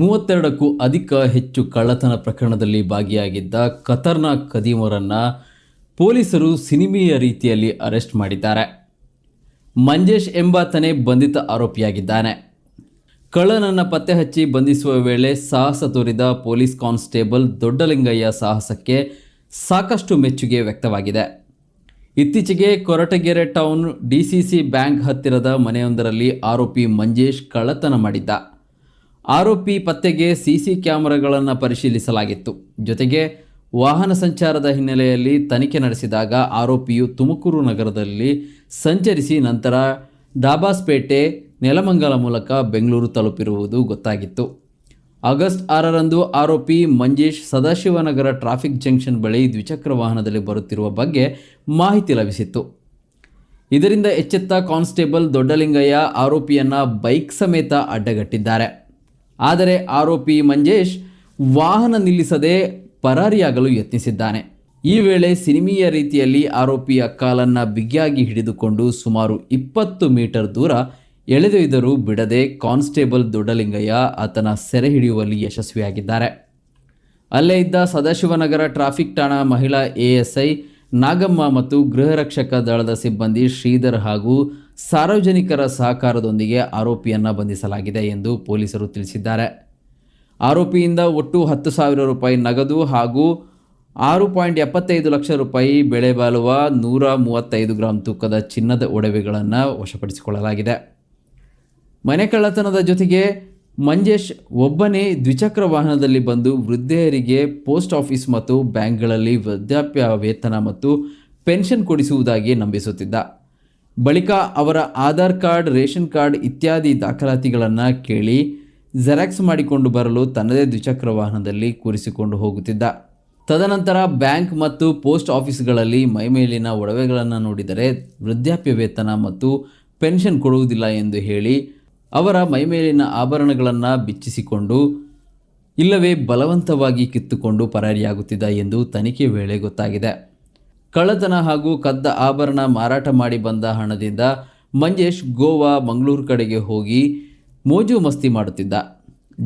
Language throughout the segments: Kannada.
ಮೂವತ್ತೆರಡಕ್ಕೂ ಅಧಿಕ ಹೆಚ್ಚು ಕಳ್ಳತನ ಪ್ರಕರಣದಲ್ಲಿ ಭಾಗಿಯಾಗಿದ್ದ ಖತರ್ನಾಕ್ ಕದೀಮರನ್ನು ಪೊಲೀಸರು ಸಿನಿಮೀಯ ರೀತಿಯಲ್ಲಿ ಅರೆಸ್ಟ್ ಮಾಡಿದ್ದಾರೆ. ಮಂಜೇಶ್ ಎಂಬಾತನೇ ಬಂಧಿತ ಆರೋಪಿಯಾಗಿದ್ದಾನೆ. ಕಳ್ಳನನ್ನು ಪತ್ತೆ ಹಚ್ಚಿ ಬಂಧಿಸುವ ವೇಳೆ ಸಾಹಸ ತೋರಿದ ಪೊಲೀಸ್ ಕಾನ್ಸ್ಟೇಬಲ್ ದೊಡ್ಡಲಿಂಗಯ್ಯ ಸಾಹಸಕ್ಕೆ ಸಾಕಷ್ಟು ಮೆಚ್ಚುಗೆ ವ್ಯಕ್ತವಾಗಿದೆ. ಇತ್ತೀಚೆಗೆ ಕೊರಟಗೆರೆ ಟೌನ್ ಡಿಸಿಸಿ ಬ್ಯಾಂಕ್ ಹತ್ತಿರದ ಮನೆಯೊಂದರಲ್ಲಿ ಆರೋಪಿ ಮಂಜೇಶ್ ಕಳ್ಳತನ ಮಾಡಿದ್ದ. ಆರೋಪಿ ಪತ್ತೆಗೆ ಸಿಸಿ ಕ್ಯಾಮೆರಾಗಳನ್ನು ಪರಿಶೀಲಿಸಲಾಗಿತ್ತು. ಜೊತೆಗೆ ವಾಹನ ಸಂಚಾರದ ಹಿನ್ನೆಲೆಯಲ್ಲಿ ತನಿಖೆ ನಡೆಸಿದಾಗ ಆರೋಪಿಯು ತುಮಕೂರು ನಗರದಲ್ಲಿ ಸಂಚರಿಸಿ ನಂತರ ಡಾಬಾಸ್ಪೇಟೆ ನೆಲಮಂಗಲ ಮೂಲಕ ಬೆಂಗಳೂರು ತಲುಪಿರುವುದು ಗೊತ್ತಾಗಿತ್ತು. ಆಗಸ್ಟ್ ಆರರಂದು ಆರೋಪಿ ಮಂಜೇಶ್ ಸದಾಶಿವನಗರ ಟ್ರಾಫಿಕ್ ಜಂಕ್ಷನ್ ಬಳಿ ದ್ವಿಚಕ್ರ ವಾಹನದಲ್ಲಿ ಬರುತ್ತಿರುವ ಬಗ್ಗೆ ಮಾಹಿತಿ ಲಭಿಸಿತ್ತು. ಇದರಿಂದ ಎಚ್ಚೆತ್ತ ಕಾನ್ಸ್ಟೇಬಲ್ ದೊಡ್ಡಲಿಂಗಯ್ಯ ಆರೋಪಿಯನ್ನು ಬೈಕ್ ಸಮೇತ ಅಡ್ಡಗಟ್ಟಿದ್ದಾರೆ. ಆದರೆ ಆರೋಪಿ ಮಂಜೇಶ್ ವಾಹನ ನಿಲ್ಲಿಸದೆ ಪರಾರಿಯಾಗಲು ಯತ್ನಿಸಿದ್ದಾನೆ. ಈ ವೇಳೆ ಸಿನಿಮೀಯ ರೀತಿಯಲ್ಲಿ ಆರೋಪಿಯ ಕಾಲನ್ನ ಬಿಗಿಯಾಗಿ ಹಿಡಿದುಕೊಂಡು ಸುಮಾರು ಇಪ್ಪತ್ತು ಮೀಟರ್ ದೂರ ಎಳೆದೊಯ್ದರೂ ಬಿಡದೆ ಕಾನ್ಸ್ಟೇಬಲ್ ದೊಡ್ಡಲಿಂಗಯ್ಯ ಆತನ ಸೆರೆ ಹಿಡಿಯುವಲ್ಲಿ ಯಶಸ್ವಿಯಾಗಿದ್ದಾರೆ. ಅಲ್ಲೇ ಇದ್ದ ಸದಾಶಿವನಗರ ಟ್ರಾಫಿಕ್ ಠಾಣಾ ಮಹಿಳಾ ಎಎಸ್ಐ ನಾಗಮ್ಮ ಮತ್ತು ಗೃಹ ರಕ್ಷಕ ದಳದ ಸಿಬ್ಬಂದಿ ಶ್ರೀಧರ್ ಹಾಗೂ ಸಾರ್ವಜನಿಕರ ಸಹಕಾರದೊಂದಿಗೆ ಆರೋಪಿಯನ್ನು ಬಂಧಿಸಲಾಗಿದೆ ಎಂದು ಪೊಲೀಸರು ತಿಳಿಸಿದ್ದಾರೆ. ಆರೋಪಿಯಿಂದ ಒಟ್ಟು ಹತ್ತು ಸಾವಿರ ರೂಪಾಯಿ ನಗದು ಹಾಗೂ ಆರು ಪಾಯಿಂಟ್ ಎಪ್ಪತ್ತೈದು ಲಕ್ಷ ರೂಪಾಯಿ ಬೆಳೆ ಬಾಳುವ ನೂರ ಮೂವತ್ತೈದು ಗ್ರಾಂ ತೂಕದ ಚಿನ್ನದ ಒಡವೆಗಳನ್ನು ವಶಪಡಿಸಿಕೊಳ್ಳಲಾಗಿದೆ. ಮನೆ ಕಳ್ಳತನದ ಜೊತೆಗೆ ಮಂಜೇಶ್ ಒಬ್ಬನೇ ದ್ವಿಚಕ್ರ ವಾಹನದಲ್ಲಿ ಬಂದು ವೃದ್ಧೆಯರಿಗೆ ಪೋಸ್ಟ್ ಆಫೀಸ್ ಮತ್ತು ಬ್ಯಾಂಕ್ಗಳಲ್ಲಿ ವೃದ್ಧಾಪ್ಯ ವೇತನ ಮತ್ತು ಪೆನ್ಷನ್ ಕೊಡಿಸುವುದಾಗಿ ನಂಬಿಸುತ್ತಿದ್ದ. ಬಳಿಕ ಅವರ ಆಧಾರ್ ಕಾರ್ಡ್, ರೇಷನ್ ಕಾರ್ಡ್ ಇತ್ಯಾದಿ ದಾಖಲಾತಿಗಳನ್ನು ಕೇಳಿ ಜೆರಾಕ್ಸ್ ಮಾಡಿಕೊಂಡು ಬರಲು ತನ್ನದೇ ದ್ವಿಚಕ್ರ ವಾಹನದಲ್ಲಿ ಕೂರಿಸಿಕೊಂಡು ಹೋಗುತ್ತಿದ್ದ. ತದನಂತರ ಬ್ಯಾಂಕ್ ಮತ್ತು ಪೋಸ್ಟ್ ಆಫೀಸ್ಗಳಲ್ಲಿ ಮೈಮೇಲಿನ ಒಡವೆಗಳನ್ನು ನೋಡಿದರೆ ವೃದ್ಧಾಪ್ಯ ವೇತನ ಮತ್ತು ಪೆನ್ಷನ್ ಕೊಡುವುದಿಲ್ಲ ಎಂದು ಹೇಳಿ ಅವರ ಮೈಮೇಲಿನ ಆಭರಣಗಳನ್ನು ಬಿಚ್ಚಿಸಿಕೊಂಡು ಇಲ್ಲವೇ ಬಲವಂತವಾಗಿ ಕಿತ್ತುಕೊಂಡು ಪರಾರಿಯಾಗುತ್ತಿದ್ದ ಎಂದು ತನಿಖೆ ವೇಳೆ ಗೊತ್ತಾಗಿದೆ. ಕಳ್ಳತನ ಹಾಗೂ ಕದ್ದ ಆಭರಣ ಮಾರಾಟ ಮಾಡಿ ಬಂದ ಹಣದಿಂದ ಮಂಜೇಶ್ ಗೋವಾ ಮಂಗಳೂರು ಕಡೆಗೆ ಹೋಗಿ ಮೋಜು ಮಸ್ತಿ ಮಾಡುತ್ತಿದ್ದ.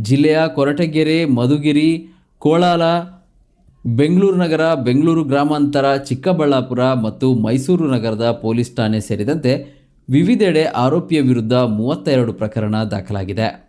ಜಿಲ್ಲೆಯ ಕೊರಟಗೆರೆ, ಮಧುಗಿರಿ ಕೋಳಾಲ ಬೆಂಗಳೂರು ನಗರ, ಬೆಂಗಳೂರು ಗ್ರಾಮಾಂತರ, ಚಿಕ್ಕಬಳ್ಳಾಪುರ ಮತ್ತು ಮೈಸೂರು ನಗರದ ಪೊಲೀಸ್ ಠಾಣೆ ಸೇರಿದಂತೆ ವಿವಿಧೆಡೆ ಆರೋಪಿಯ ವಿರುದ್ಧ ಮೂವತ್ತೆರಡು ಪ್ರಕರಣ ದಾಖಲಾಗಿದೆ.